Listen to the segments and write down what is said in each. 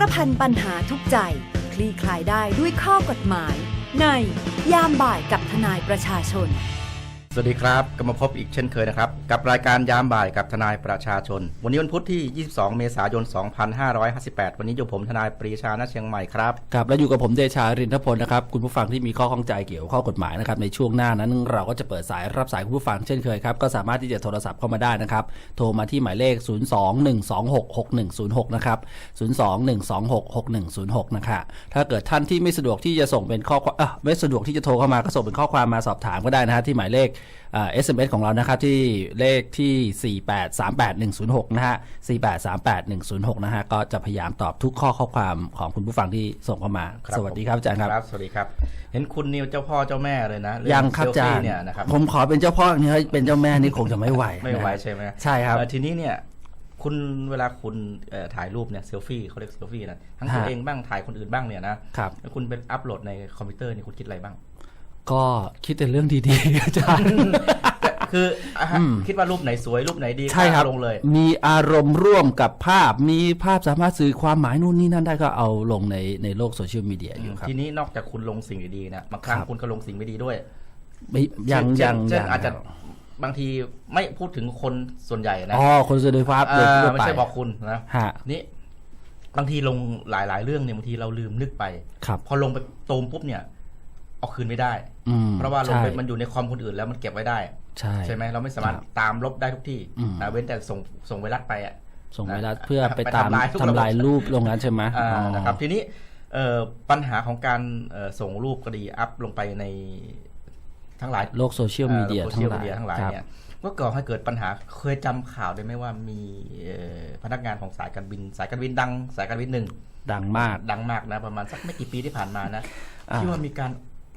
ารพันปัญหาทุกใจ คลี่คลายได้ด้วยข้อกฎหมาย ในยามบ่ายกับทนายประชาชน สวัสดีครับกลับมาพบอีกเช่นเคยนะครับ กับรายการยามบ่ายกับทนายประชาชน วันนี้วันพุธที่ 22 เมษายน 2558 วันนี้อยู่ผมทนายปรีชาณเชียงใหม่ครับครับและอยู่กับผมเดชารินทพลนะครับคุณผู้ฟังที่มีข้อข้องใจเกี่ยวกับข้อกฎหมายนะครับในช่วงหน้านั้นเราก็จะเปิดสายรับสายคุณผู้ฟังเช่นเคยครับก็สามารถที่จะโทรศัพท์เข้ามาได้นะครับโทรมาที่หมายเลข 021266106 นะครับ 021266106 นะครับถ้าเกิดท่านที่ไม่สะดวกที่จะส่งเป็นข้อความเออไม่สะดวกที่จะโทรเข้ามาก็ส่งเป็นข้อความมาสอบถามก็ได้นะฮะที่หมายเลขอ่า SMS ของเรานะครับที่เลขที่ 4838106 นะฮะ 4838106 นะฮะ ก็จะพยายามตอบทุกข้อข้อความของคุณผู้ฟังที่ส่งเข้ามาครับสวัสดีครับอาจารย์ครับ สวัสดีครับ เห็นคุณนิวเจ้าพ่อเจ้าแม่เลยนะเอยังครับเซลอาจารฟี่ย์เนี่ยนะครับผมขอเป็นเจ้าพ่ออย่างนี้เป็นเจ้าแม่นี่คงจะไม่ไหว ไม่ไหวนะใช่ไหมใช่ครับเอ่อทีนี้เนี่ยคุณเวลาคุณเอ่อถ่ายรูปเนี่ยเซลฟี่เขาเรียกเซลฟี่นะทั้งตัวฮะเองบ้างถ่ายคนอื่นบ้างเนี่ยนะครับแล้วคุณเป็นอัพโหลดในคอมพิวเตอร์นี่คุณคิดอะไรบ้าง ก็คิดแต่เรื่องดีๆอาจารย์แต่คืออะฮะคิดว่ารูปไหนสวยรูปไหนดีใช่ครับก็ลงเลย มีอารมณ์ร่วมกับภาพ มีภาพสามารถสื่อความหมายนู่นนี่นั่นได้ก็เอาลงในในโลกโซเชียลมีเดียอยู่ครับ ทีนี้นอกจากคุณลงสิ่งดีๆนะบางครั้งครับ คุณก็ลงสิ่งไม่ดีด้วยไม่ยังเช่นยังเช่นยังอาจจะบางทีไม่พูดถึงคนส่วนใหญ่นะอ๋อคนแสดงภาพโดยเอ่อทั่วไม่ไปใช่บอกคุณนะ ฮะ นี่บางทีลงหลาย ๆ เรื่องเนี่ยบางทีเราลืมนึกไป ครับ พอลงไปตูมปุ๊บเนี่ย เอาคืนไม่ได้ อืมเพราะว่าลงไปใช่ มันอยู่ในคอมคนอื่นแล้วมันเก็บไว้ได้ ใช่ ใช่ไหมเราไม่สามารถครับตามลบได้ทุกที่อืม นะเว้นแต่ส่งส่งไวรัสไปอะ ส่งไวรัสนะเพื่อไปไปตามทำลายทุกระบบ ทำลายรูปลงนั้นใช่ไหมอ่าอ๋อ นะครับทีนี้เอ่อปัญหาของการเอ่อส่งรูปก็ดีอัพลงไปในทั้งหลายโลกโซเชียลมีเดียโซทั้เชียงลหลายมีเดียทั้งหลายครับเนี่ยก็ก่อให้เกิดปัญหาเคยจำข่าวได้ไหมว่ามีเอ่อพนักงานของสายการบิน สายการบินดัง สายการบินหนึ่งดังมาก ดังมากนะประมาณสักไม่กี่ปีที่ผ่านมานะอ่า ที่ว่ามีการ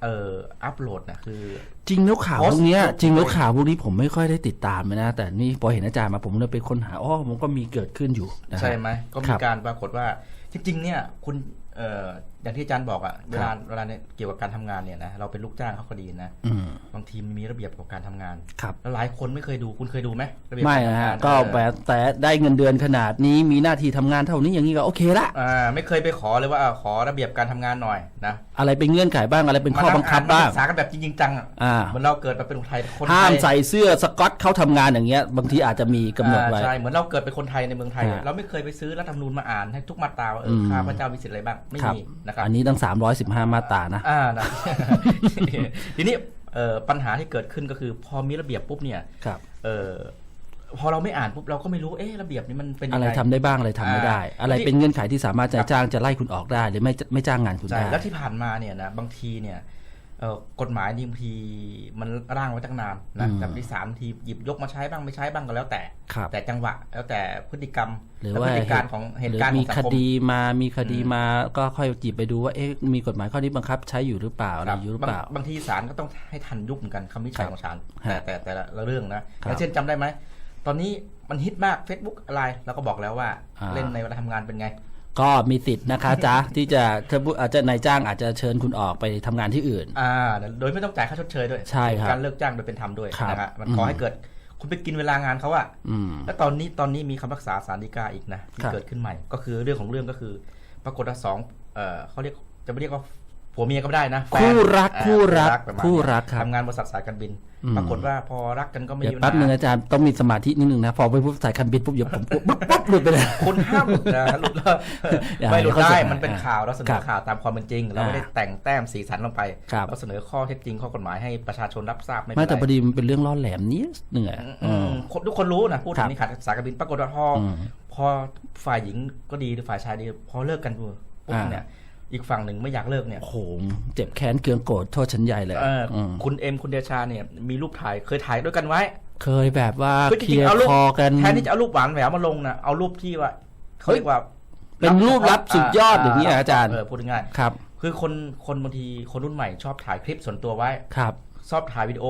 เอ่ออัพโหลดนะคือ จริงแล้วข่าวโพพสต์วกเนี้ยรูปจริงแล้วด้วยข่าวพวกนี้ผมไม่ค่อยได้ติดตามนะ แต่นี่พอเห็นอาจารย์มาผมเลยไปค้นหาอ๋อมันก็มีเกิดขึ้นอยู่นะฮะ ใช่ไหมก็คมีรับ การปรากฏว่า จริง ๆ เนี่ย คุณเอ่อ อย่างที่อาจารย์บอกอะเวลาครับเวลาเนี่ยเกี่ยวกับการทำงานเนี่ยนะเราเป็นลูกจ้างเขาก็ดีนะอืมบางทีมันมีระเบียบของการทำงานครับแล้วหลายคนไม่เคยดูคุณเคยดูไหมระเบียบไม่การนะทำฮะงานก็เออแบบแต่ได้เงินเดือนขนาดนี้มีหน้าที่ทำงานเท่านี้อย่างนี้ก็โอเคละอ่าไม่เคยไปขอเลยว่าอ่าขอระเบียบการทำงานหน่อยนะอะไรเป็นเงื่อนไขบ้างอะไรเป็นข้อบังคับบ้างมศึกษากันแบบจริงๆจังๆอะอ่าเหมือนเราเกิดมาเป็นคนไทยคนไทยห้ามใส่เสื้อสก๊อตเข้าทำงานอย่างเงี้ยบางทีอาจจะมีกำหนดไว้อ่าใช่เหมือนเราเกิดเป็นคนไทยในเมืองไทยฮะเราไม่เคยไปซื้อรัฐธรรมนูญมาอ่านให้ทุกมาตราว่าเออมข้าพเจ้ามีสิทธิ์อะไรบ้างไม่ครับมีนะครับอันนี้ตั้ง 315 มาตรานะ อ่านะทีนี้เอ่อปัญหาที่เกิดขึ้นก็คือพอมีระเบียบปุ๊บเนี่ยครับ เอ่อพอเราไม่อ่านปุ๊บเราก็ไม่รู้เอ๊ะระเบียบนี้มันเป็นยัอะงไรไง ทำได้บ้างอะไรทำไม่ได้ อ่าอะไรเป็นเงื่อนไขที่สามารถจะจ้างจะไล่คุณออกได้ หรือไม่ไม่จ้างงานคุณใช่ได้ แล้วที่ผ่านมาเนี่ยนะบางทีเนี่ยเอ่อ กฎหมายนี่บางทีมันร่างไว้ตั้งนานนะอืมแต่ที่สามทีหยิบยกมาใช้บ้างไม่ใช้บ้างก็แล้วแต่ครับแต่จังหวะแล้วแต่พฤติกรรมหรือและว่าพฤติการของเหหตุรือการณ์ขมีองสัคงคมดีมามีคดีมาก็ค่อยจีบไปดูว่าเอ๊ะมีกฎหมายข้อนี้บังคับใช้อยู่หรือเปล่าอะไรครับอยู่หรือบางเปล่า บางทีศาลก็ต้องให้ทันยุคเหมือนกันคำวินิจฉัยครับของศาลฮะแต่แต่แต่ละเรื่องนะครัอบย่างเช่นจำได้ไหมตอนนี้มันฮิตมาก Facebook อะไรเราก็บอกแล้วว่าอ่าเล่นในเวลาทำงานเป็นไง ก็มีสิทธิ์นะคะจ๊ะที่จะถ้าผู้อาจจะนายจ้างอาจจะเชิญคุณออกไปทำงานที่อื่น อ่า โดยไม่ต้องจ่ายค่าชดเชยด้วยใช่ครับการเลิกจ้างโดยเป็นธรรมด้วยครับนะฮะมันอืมขอให้เกิดคุณไปกินเวลางานเขาอะอืมแล้วตอนนี้ตอนนี้มีคำรักษาสารดีกาอีกนะที่ครับเกิดขึ้นใหม่ ก็คือเรื่องของเรื่องก็คือ ปรากฏว่าสองเอ่อเขาเรียกจะไม่เรียกว่า ผัวเมียก็ไม่ได้นะแฟนคู่รักอ่าคู่รักประมาณคู่เนี้ยรักครับ ทำงานบริษัทสายการบิน อืม ปรากฏว่าพอรักกันก็ไม่เดี๋ยวมีแป๊บนึงปัญหาอาจารย์ต้องมีสมาธินิดนึงนะ พอไปพูดสายการบินปุ๊บเดี๋ยวผมปุ๊บปุ๊บปุ๊บหลุดไปเลย คุณห้ามหลุดนะหลุดแล้วอย่าไม่หลุดให้เขาได้เสียหายมันเป็นอ่าข่าวเราเสนครัอบข่าวตามความเป็นจริง เราไม่ได้อ่าแต่งแต้มสีสันลงไปครับ เราเสนอข้อเท็จจริงข้อกฎหมายให้ประชาชนรับทราบไม่ไม่เป็นแต่พอไรดีมันเป็นเรื่องล่อแหลมนิดหนึ่งอะอืม คนทุกคนรู้นะพูดครัถึบงนี่ขาดสายการบินปรากฏว่าพอออืมพอฝ่ายหญิงก็ดีหรือฝ่ายชายดี พอเลิกกันปุ๊บอ่า เนี่ย อีกฝั่งหนึ่งไม่อยากเลิกเนี่ยโอ้โหเจ็บแค้นเคืองโกรธโทษฉันใหญ่เลยเอออมคุณเอ็มคุณเดชาเนี่ยมีรูปถ่ายเคยถ่ายด้วยกันไว้ เคยแบบว่าคือจเคลีริยงๆร์เอารูปคอกันแทนที่จะเอารูปหวานแหววมาลงนะเอารูปที่ว่าเขาเรียกว่า เป็นรูปลับสุดยอดอย่างนี้ยอาจารย์เออพูดง่ายครับๆคือคนคนบางทีคนรุ่นใหม่ชอบถ่ายคลิปส่วนตัวไว้ครับชอบถ่ายวิดีโอ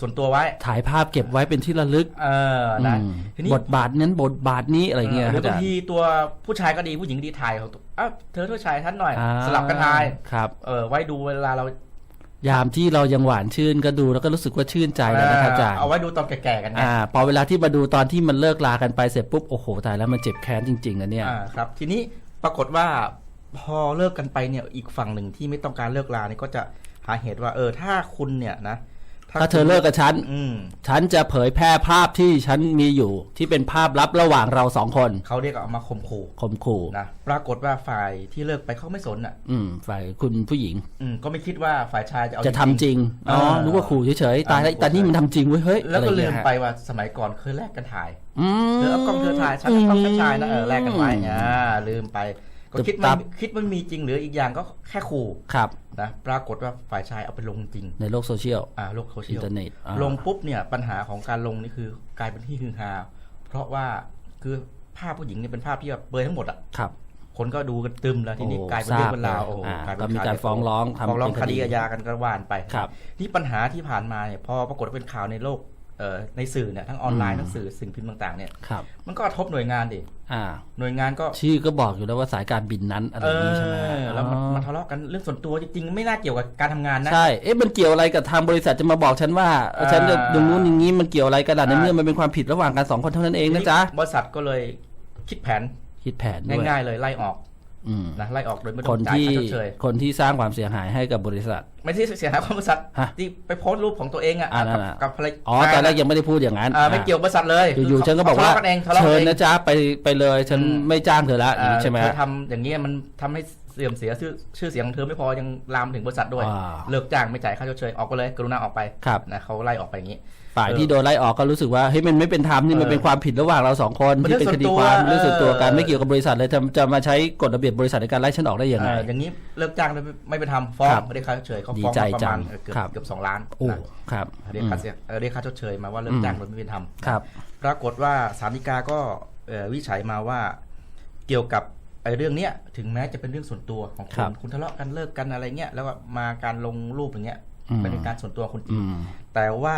ส่วนตัวไว้ ถ่ายภาพเก็บไว้เป็นที่ระลึก เออนะอืมทีนี้บทบาทนั้นบทบาทนี้อะไรเงี้ยหรือาอบางจารย์ทีตัวผู้ชายก็ดีผู้หญิงก็ดีถ่ายของตัวอ้าวเธอเธอชายท่านหน่อยอ่าสลับกันถ่ายครับ เออไว้ดูเวลาเรายามที่เรายังหวานชื่นก็ดูแล้วก็รู้สึกว่าชื่นใจแล้วนะครับอาจารย์เอาไว้ดูตอนแก่ๆกันไงอ่าพอเวลาที่มาดูตอนที่มันเลิกลากันไปเสร็จปุ๊บโอ้โหตายแล้วมันเจ็บแค้นจริงๆนะเนี่ยอ่าครับ ทีนี้ปรากฏว่าพอเลิกกันไปเนี่ยอีกฝั่งหนึ่งที่ไม่ต้องการเลิกลาเนี่ยก็จะหาเหตุว่า เออถ้าคุณเนี่ยนะ ถ้าเธอเลิกกับฉันอืมฉันจะเผยแพร่ภาพที่ฉันมีอยู่ ที่เป็นภาพลับระหว่างเราสองคนเขาเรียกเอามาข่มขู่ข่มขู่นะปรากฏว่าฝ่ายที่เลิกไปเขาไม่สนอะ อืม ฝ่ายคุณผู้หญิง อืมก็ไม่คิดว่าฝ่ายชายจะเอาจะทำจริงอ๋อเออนึกว่าขู่เฉยๆตายแล้วเออแต่นี่มันทำจริงเว้ยเฮ้ยแล้วก็อะไรลืเงี้มยฮะไปว่าสมัยก่อนเคยแลกกันถ่ายอืมเธอเอากล้องเธอถ่ายฉันเอากล้องฉันถ่ายนะเออแลกกันไว้อ่าลืมไป ก็คิดตึว่าบตับคิดว่ามีจริงหรืออีกอย่างก็แค่ขู่ครับนะปรากฏว่าฝ่ายชายเอาไปลงจริง ในโลกโซเชียลอ่าโลกโซเชีอินยลเทอร์เน็ตอ่าลงปุ๊บเนี่ยปัญหาของการลงนี่คือกลายเป็นที่ฮือฮาเพราะว่าคือภาพผู้หญิงเนี่ยเป็นภาพที่แบบเปลือยทั้งหมดอะครับคนก็ดูกันตึมแล้วทีนี้โอ้กลายเป็นเรื่องเป็นราวทราบเลยโอ้โหอ่ากลายเป็นก็มีการฟ้องร้องทำฟ้องร้องเป็นคคดีดีอาญากันก็ว่านไป ครับนี่ปัญหาที่ผ่านมาเนี่ยพอปรากฏว่าเป็นข่าวในโลกเอ่อ ในสื่อเนี่ยทั้งออนไลอืน์มทั้งสื่อสิ่งพิมพ์ต่างๆเนี่ยครับมันก็กระทบหน่วยงานดิอ่าหน่วยงานก็ชื่อก็บอกอยู่แล้วว่าสายการบินนั้นอะไรเออย่างนี้ใช่ไหมอแล้วมันอ๋อมันทะเลาะกันเรื่องส่วนตัวจริงๆไม่น่าเกี่ยวกับการทำงานนะใช่เอ๊ะมันเกี่ยวอะไรกับทางบริษัทจะมาบอกฉันว่าเออฉันจะอ่าอย่างนู้นอย่างนี้มันเกี่ยวอะไรกันล่ะในอ่าเมื่อมันเป็นความผิดระหว่างกันสองคนเท่านั้นเองนะจ๊ะบริษัทก็เลยคิดแผนคิดแผนด้วยง่ายๆเลยไล่ออกอืม นะไล่ออกโดยไม่ต้คอนงจ่ายที่ค่าชดเชยคนที่สร้างความเสียหายให้กับบริษัท ไม่ใช่เสียหายความบริษัทฮะที่ไปโพสต์รูปของตัวเองอะอ่านั่กับนน่ะกับภรรยาอ๋อตอนแรกยังไม่ได้พูดอย่างนั้นอ่าไม่เกี่ยวกับบริษัทเลยอยู่ๆฉันก็บอกว่าทะเลาะกันเองทะเลาะเชิกันญเองนะจ๊ะไปไปเลยฉันอืมไม่จ้างเธอละอย่างนี้อ่าใช่ไหมเธฮะอทำอย่างนี้ยมันทำให้เสื่อมเสียชื่อชื่อเสียงของเธอไม่พอยังลามถึงบริษัทด้วยอ่าเลิกจ้างไม่จ่ายค่าชดเชยออกไปเลย กรุณาออกไปครับนะเขาไล่ออกไปอย่างนี้ ฝ่ายเออที่โดนไล่ออกก็รู้สึกว่าเฮ้ยมันไม่เป็นธรรมนี่มันเออเป็นความผิดระหว่างเราสองคนมันที่เป็นคดีความเรื่เรื่อองงส่ส่ววนนตัตัววกันไม่เกี่ยวกับบริษัทเลยจะจะมาใช้กฎระเบียบบริษัทในการไล่ฉันออกได้ยังไงอ่าอย่างนี้เลิกจ้างโดยไม่เป็นธรรมฟ้องครับเรียกค่าชดเชยเขาดีฟ้องใจมาประมาณจังเออเกือบครับเกือบสองล้านโอ้นะครับเรียกอืมค่าเสียเออเรียกค่าชดเชยมาว่าเลิกจ้างโดยไม่เป็นธรรมครับปรากฏว่าศาลฎีกาก็เอ่อวิจัยมาว่าเกี่ยวกับไอ้เรื่องเนี้ยถึงแม้จะเป็นเรื่องส่วนตัวของคุครัณบคุณทะเลาะกันเลิกกันอะไรเงี้ยแล้วก็มาการลงรูปอย่างเงี้ยอืมเป็นการส่วนตัวคุณจริอืงมแต่ว่า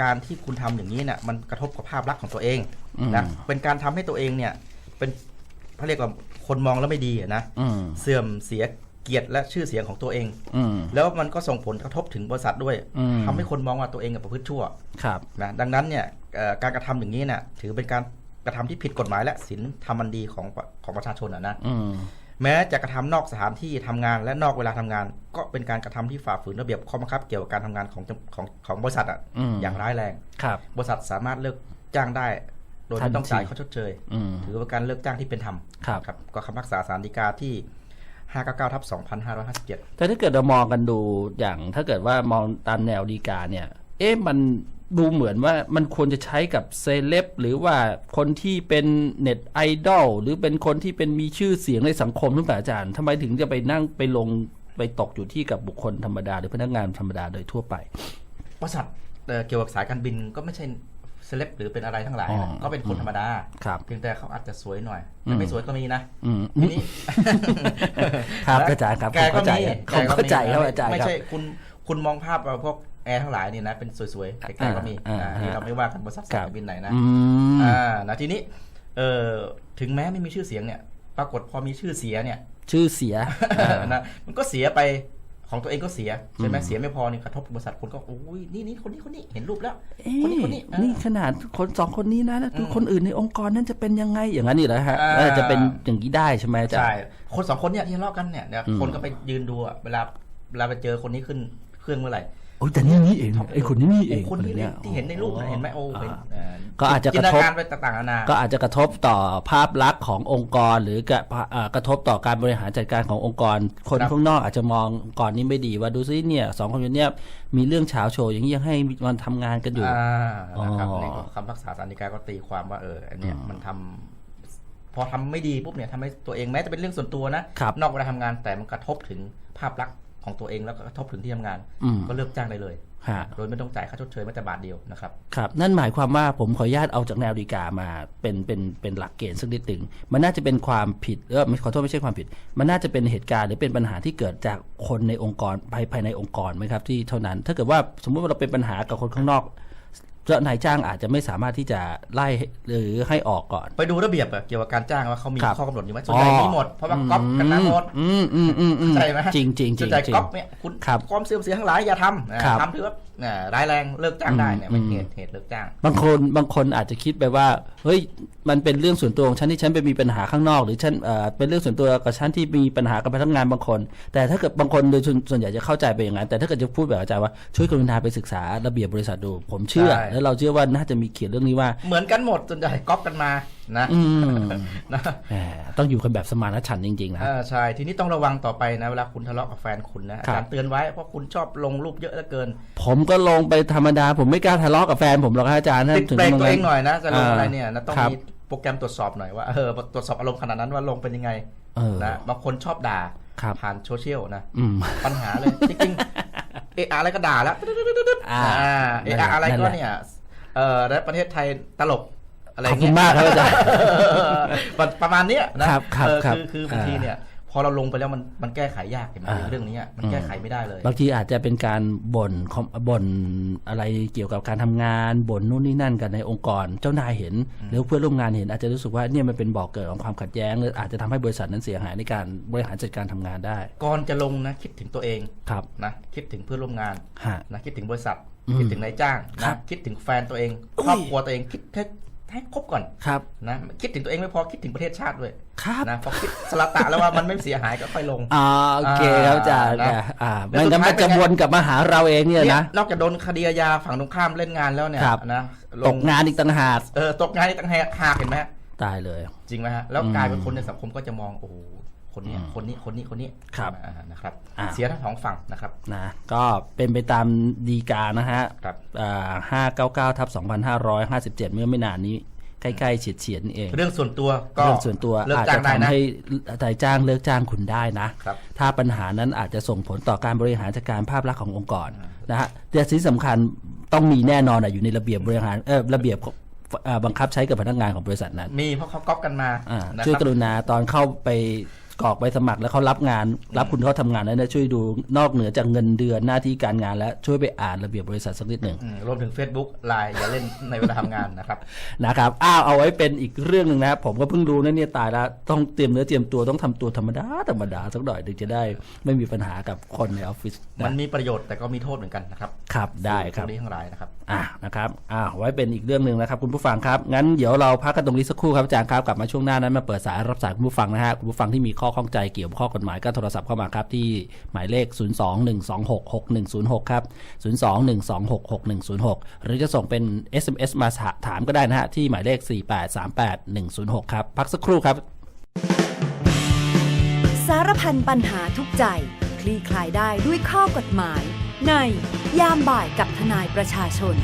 การที่คุณทำอย่างนี้เนี่ยมันกระทบกับภาพลักษณ์ของตัวเองอืมนะเป็นการทำให้ตัวเองเนี่ย เป็นเขาเรียกว่าคนมองแล้วไม่ดีอะนะอืมเสื่อมเสียเกียรติและชื่อเสียงของตัวเองอืมแล้วมันก็ส่งผลกระทบถึงบริษัทด้วยอืมทำให้คนมองว่าตัวเองกับประพฤติชั่วครับนะดังนั้นเนี่ยเอ่อการกระทำอย่างนี้เนี่ยถือเป็นการกระทำที่ผิดกฎหมายและศีลธรรมันดีของของประชาชนอะนะอืม แม้จะกระทำนอกสถานที่ทำงานและนอกเวลาทำงาน ก็เป็นการกระทำที่ฝ่าฝืนระเบียบข้อบังคับเกี่ยวกับการทำงานของจำของของบริษัทอะอืมอย่างร้ายแรงครับ บริษัทสามารถเลิกจ้างได้ โดยไม่ต้องจ่ายค่าชดเชยอืมถือว่าการเลิกจ้างที่เป็นธรรมครับครับก็คำพิพากษาศาลฎีกาที่599ทับ2557แต่ถ้าเกิดเรามองกันดูอย่างถ้าเกิดว่ามองตามแนวดีกาเนี่ย เอ๊ะมัน ดูเหมือนว่ามันควรจะใช้กับเซเลบหรือว่าคนที่เป็นเน็ตไอดอลหรือเป็นคนที่เป็นมีชื่อเสียงในสังคมหรือเปล่าอาจารย์ทำไมถึงจะไปนั่งไปลงไปตกอยู่ที่กับบุคคลธรรมดา หรือพนักงานธรรมดาโดยทั่วไปบริษัทเอ่อเกี่ยวกับสายการบินก็ไม่ใช่เซเลบหรือเป็นอะไรทั้งหลายอ๋อนะก็เป็นคนธรรมดาครับเพียงแต่เขาอาจจะสวยหน่อยอืแต่มไม่สวยก็มีนะอืมทีนี้ครับนะอาจารย์ครับแกผมก็เข้าใจมีผมเข้าใจครับอาจารย์ไม่ครับใช่คุณคุณมองภาพเอาพวก แอร์ทั้งหลายนี่นะเป็นสวยๆแต่แกก็มีอ่าอ่าอ่านี่เราไม่ว่ากันบริษัทครัสาบยการบินไหนนะอืมอ่านะทีนี้เอ่อถึงแม้ไม่มีชื่อเสียงเนี่ย ปรากฏพอมีชื่อเสียเนี่ย ชื่อเสียอ่านะมันก็เสียไปของตัวเองก็เสียใช่ไหมอืมเสียไม่พอนี่กระทบบริษัทคนก็โอ้ยนี่นี่คนนี้คนนี้เห็นรูปแล้วเอ๊ะคนนี้คนนี้อ่านี่ขนาดคนสองคนนี้นะแล้วดูอืมคนอื่นในองค์กรนั้นจะเป็นยังไงอย่างนั้นนี่เหรอฮะอ่าเออจะเป็นอย่างนี้ได้ใช่ไหมอาจารย์ใช่คนสองคนเนี่ยที่ทะเลาะกันเนี่ยเนี่ยอืมคนก็ไปยืนดูอะเวลาเวลาไปเจอคนนี้ขึ้นเครื่องเมื่อไหร่โอ้ยแต่นี่นี่เองไอ้คนนี้นี่เองโคนนี้เนี่ยที่เห็นในรูปนะเห็นไหมโอ้เป็นอ่าเอ่อก็อาจจะจิกนระตทบนาการไปต่างๆนานาก็อาจจะกระทบต่อภาพลักษณ์ขององค์กร หรือกระอ่ากระทบต่อการบริหารจัดการขององค์กร คนครับข้างนอกอาจจะมององค์กรนี้ไม่ดีว่าดูซิเนี่ยสองคนนี้มีเรื่องเฉาโชว์อย่างนี้ยังให้มันทำงานกันอยู่อ่านะครับอ๋อนี่ก็คำพักษาสารนิกาก็ตีความว่าเอออันเนี้ยอืมมันทำพอทำไม่ดีปุ๊บเนี่ยทำให้ตัวเองแม้จะเป็นเรื่องส่วนตัวนะครับนอกเวลาทำงานแต่มันกระทบถึงภาพลักษณ์ ของตัวเองแล้วก็กระทบถึงที่ทำงานอืมก็เลิกจ้างได้เลยฮะโดยไม่ต้องจ่ายค่าชดเชยแม้แต่บาทเดียวนะครับครับ นั่นหมายความว่าผมขออนุญาตเอาจากแนวดีกามาเป็นเป็นเป็นหลักเกณฑ์สักนิดหนึ่งมันน่าจะเป็นความผิดเออไม่ขอโทษไม่ใช่ความผิด มันน่าจะเป็นเหตุการณ์หรือเป็นปัญหาที่เกิดจากคนในองค์กรภายภายในองค์กรไหมครับที่เท่านั้น ถ้าเกิดว่าสมมุติว่าเราเป็นปัญหากับคนข้างนอก เจ้านายจ้างอาจจะไม่สามารถที่จะไล่หรือให้ออกก่อน ไปดูระเบียบอะเกี่ยวกับการจ้างว่าเขามีครับข้อกำหนดอยู่ไหมส่วนใหญ่มีหมดเพราะว่าก๊อปกันมาหมดอืมอืมอืมอืมเข้าใจไหมจริงจริงจริส่วงนใหญ่จริงก๊อปเนี่ยคุณครับความเสื่อมเสียทั้งหลายอย่าทำนะครับทำถือว่าอ่าร้ายแรงเลิกจ้างได้เนี่ยไม่อืมเหตุเหตุเลิกจ้าง บางคนบางคนอาจจะคิดไปว่าเฮ้ยมันเป็นเรื่องส่วนตัวของฉันที่ฉันไปมีปัญหาข้างนอก หรือฉันเอ่อเป็นเรื่องส่วนตัวกับฉันที่มีปัญหากับพนักงานบางคน แต่ถ้าเกิดบางคนโดยส่วนส่วนใหญ่จะเข้าใจไปอย่างนั้นแต่ถ้าเกิดจะพูดแบบอาจารย์ว่าช่วยกรุณาไปศึกษาระเบียบบริษัทดู ผมเชื่อใช่แล้วเราเชื่อว่าน่าจะมีเขียนเรื่องนี้ว่า เหมือนกันหมดส่วนใหญ่ก๊อปกันมานะอืมนะแหมต้องอยู่กันแบบสมานฉันท์จริงๆนะอ่าใช่ทีนี้ต้องระวังต่อไปนะ เวลาคุณทะเลาะกับแฟนคุณนะอาจารย์เตือนไว้เพราะคุณชอบลงรูปเยอะเหลือเกิน ผมก็ลงไปธรรมดา ผมไม่กล้าทะเลาะกับแฟนผมหรอกครับอาจารย์ถ้าติดถึงเบรกตรงตัวนั้เอนงหน่อยนะจะลงอ่าอะไรเนี่ยนะต้องครับมีโปรแกรมตรวจสอบหน่อยว่าเออตรวจสอบอารมณ์ขนาดนั้นว่าลงเป็นยังไงเออนะบางคนชอบด่าครับผ่านโซเชียลนะอืมปัญหาเลยจริงๆ เอะอะไรก็ด่าแล้วอ่าอ่าเอะอะไรนั่นก็แหละเนี่ยเออแล้วประเทศไทยตลกอะไรขอบคุเงี้ณยมากครับอาจารย์ประประมาณเนี้ยนะครับครับเออครับคือคือบางทีอ่าเนี่ย พอเราลงไปแล้วมันมันแก้ไขยากเห็นไหมอ่า เรื่องนี้อะมันอืมแก้ไขไม่ได้เลย บางทีอาจจะเป็นการบ่นคอมบ่นอะไรเกี่ยวกับการทำงานบ่นนู่นนี่นั่นกันในองค์กร เจ้านายเห็น หรือเพื่อนร่วมงานเห็นอาจจะรู้สึกว่าเนี่ยมันเป็นบ่อกเกิดของความขัดแย้งหรืออาจจะทำให้บริษัทนั้นเสียหายในการบริหารจัดการทำงานได้ก่อนจะลงนะคิดถึงตัวเองครับนะคิดถึงเพื่อนร่วมงานฮะ นะคิดถึงบริษัท อืมคิดถึงนายจ้างครันะบคิดถึงแฟนตัวเอง อุ้ย ครอบครัวตัวเองคิด ให้ให้ครบก่อนครับนะคิดถึงตัวเองไม่พอคิดถึงประเทศชาติด้วยครับนะพอคิดสละตะแล้วว่ามันไม่เสียหายก็ค่อยลงอ่าโอเคครับอาจารย์นะนะอ่าแล้วไม่งั้นมันสุดท้ายจะเป็นไงวนกลับมาหาเราเองเนี่ยเนี่ยนะนอกจากโดนคดีอาญาฝั่งตรงข้ามเล่นงานแล้วเนี่ยครับนะตกงานอีกต่างหากเออตกงานอีกต่างหากหากเห็นไหมตายเลย จริงไหมฮะแล้วอืมกลายเป็นคนในสังคมก็จะมองโอ้โห คนเนี้ยอืมคนนี้คนนี้คนนี้ครับอ่านะครับอ่าเสียทั้งสองฝั่งนะครับนะก็เป็นไปตามดีกานะฮะครับห้าเก้าเก้าทับสองพันห้าร้อยห้าสิบเจ็ดเมื่อไม่นานนี้ใกล้ๆเฉียดเฉียดๆนี่เอง เรื่องส่วนตัวก็เรื่องส่วนตัวเลิกอาจจ้าจะงได้ทำนะให้นายจ้างเลิกจ้างคุณได้นะครับถ้าปัญหานั้นอาจจะส่งผลต่อการบริหารจัดการภาพลักษณ์ขององค์กรนะฮะแต่สิ่งสำคัญต้องมีแน่นอนอะอยู่ในระเบียบบริหารเออระเบียบของเอ่อบังคับใช้กับพนักงานของบริษัทนั้น มีเพราะเขาก๊อปกันมาอ่านะช่วยคกรับรุณาตอนเข้าไป กรอกใบสมัครแล้วเขารับงาน รับคุณเขาทำงานแล้วนะช่วยดูนอกเหนือจากเงินเดือนหน้าที่การงานแล้วช่วยไปอ่านระเบียบบริษัทสักนิดหนึ่งอืมรวมถึง Facebook ไลน์อย่าเล่นในเวลาทำงานนะครับนะครับอ้าวเอาไว้เป็นอีกเรื่องหนึ่งนะครับผมก็เพิ่งรู้นะเนี่ยตายแล้วต้องเตรียมเนื้อเตรียมตัวต้องทำตัวธรรมดาธรรมดาสักหน่อยถึงจะได้ไม่มีปัญหากับคนในออฟฟิศมันนะมีประโยชน์แต่ก็มีโทษเหมือนกันนะครับครับได้ครับพวกนี้ทั้งหลายนะครับอ่านะครับอ่าไว้เป็นอีกเรื่องหนึ่งนะครับ คุณผู้ฟังครับงั้นเดี๋ยวเราพักกันตรงนี้สักครู่ครับอาจารย์ครับกลับมาช่วงหน้านั้นมาเปิดสายรับสายคุณผู้ฟังนะฮะคุณผู้ฟังที่มีข้อข้องใจเกี่ยวกับข้อกฎหมายก็โทรศัพท์เข้ามาครับ ที่หมายเลข 021266106 ครับ 021266106 หรือจะส่งเป็น SMS มาถามก็ได้นะฮะ ที่หมายเลข 4838106 ครับ พักสักครู่ครับ สารพันปัญหาทุกใจ คลี่คลายได้ด้วยข้อกฎหมาย ในยามบ่ายกับทนายประชาชน